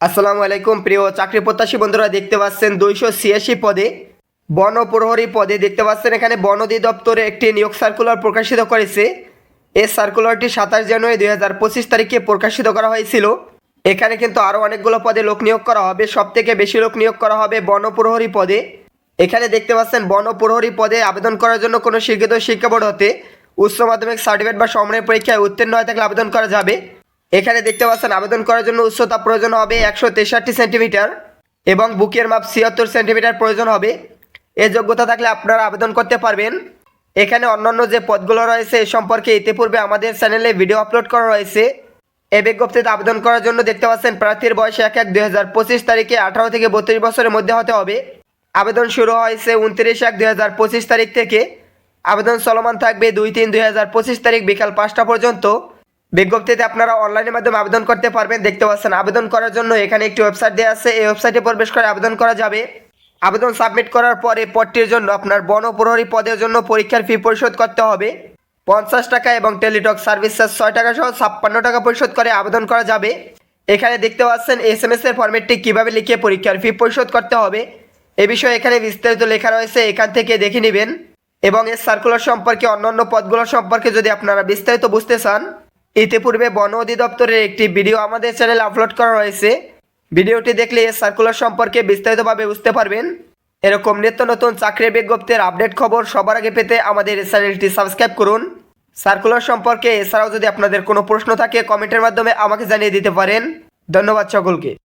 আসসালামু আলাইকুম, প্রিয় চাকরি প্রত্যাশী বন্ধুরা, দেখতে পাচ্ছেন দুইশো ছিয়াশি পদে, বন প্রহরী পদে দেখতে পাচ্ছেন এখানে বন অধিদপ্তরে একটি নিয়োগ সার্কুলার প্রকাশিত করেছে। এই সার্কুলারটি সাতাশ জানুয়ারি দুই হাজার পঁচিশ তারিখে প্রকাশিত করা হয়েছিল। এখানে কিন্তু আরও অনেকগুলো পদে লোক নিয়োগ করা হবে সব থেকে বেশি লোক নিয়োগ করা হবে বন প্রহরী পদে। এখানে দেখতে পাচ্ছেন বন প্রহরী পদে আবেদন করার জন্য কোনো শিক্ষিত শিক্ষা বোর্ড হতে উচ্চ মাধ্যমিক সার্টিফিকেট বা সমন্বয় পরীক্ষায় উত্তীর্ণ হয়ে থাকলে আবেদন করা যাবে। এখানে দেখতে পাচ্ছেন, আবেদন করার জন্য উচ্চতা প্রয়োজন হবে একশো তেষট্টি সেন্টিমিটার এবং বুকের মাপ ছিয়াত্তর সেন্টিমিটার প্রয়োজন হবে। এ যোগ্যতা থাকলে আপনারা আবেদন করতে পারবেন। এখানে অন্যান্য যে পদগুলো রয়েছে, এ সম্পর্কে ইতিপূর্বে আমাদের চ্যানেলে ভিডিও আপলোড করা রয়েছে। এ বিজ্ঞপ্তিতে আবেদন করার জন্য দেখতে পাচ্ছেন, প্রার্থীর বয়স এক এক দুই হাজার পঁচিশ তারিখে আঠারো থেকে বত্রিশ বছরের মধ্যে হতে হবে। আবেদন শুরু হয়েছে উনত্রিশ এক দুই হাজার পঁচিশ তারিখ থেকে। আবেদন চলমান থাকবে দুই তিন দুই হাজার পঁচিশ তারিখ বিকাল পাঁচটা পর্যন্ত। বিজ্ঞপ্তিতে আপনারা অনলাইনের মাধ্যমে আবেদন করতে পারবেন, দেখতে পাচ্ছেন আবেদন করার জন্য এখানে একটি ওয়েবসাইট দেওয়া আছে, এই ওয়েবসাইটে প্রবেশ করে আবেদন করা যাবে। আবেদন সাবমিট করার পরে পদটির জন্য আপনার বনপ্রহরী পদের জন্য পরীক্ষার ফি পরিশোধ করতে হবে। পঞ্চাশ টাকা এবং টেলিটক সার্ভিস চার্জ ছয় টাকা সহ ছাপ্পান্ন টাকা পরিশোধ করে আবেদন করা যাবে। এখানে দেখতে পাচ্ছেন এস এম এস এর ফরম্যাটটি কীভাবে লিখে পরীক্ষার ফি পরিশোধ করতে হবে। এ বিষয়ে এখানে বিস্তারিত লেখা রয়েছে, এখান থেকে দেখে নেবেন। এবং এর সার্কুলার সম্পর্কে অন্যান্য পদগুলো সম্পর্কে যদি আপনারা বিস্তারিত বুঝতে চান ইতিপূর্বে বন অধিদপ্তরের একটি ভিডিও আমাদের চ্যানেলে আপলোড করা হয়েছে ভিডিওটি দেখলে এ সার্কুলার সম্পর্কে বিস্তারিতভাবে বুঝতে পারবেন। এরকম নিত্য নতুন চাকরির বিজ্ঞপ্তির আপডেট খবর সবার আগে পেতে আমাদের এই চ্যানেলটি সাবস্ক্রাইব করুন। সার্কুলার সম্পর্কে এছাড়াও যদি আপনাদের কোনো প্রশ্ন থাকে কমেন্টের মাধ্যমে আমাকে জানিয়ে দিতে পারেন। ধন্যবাদ সকলকে।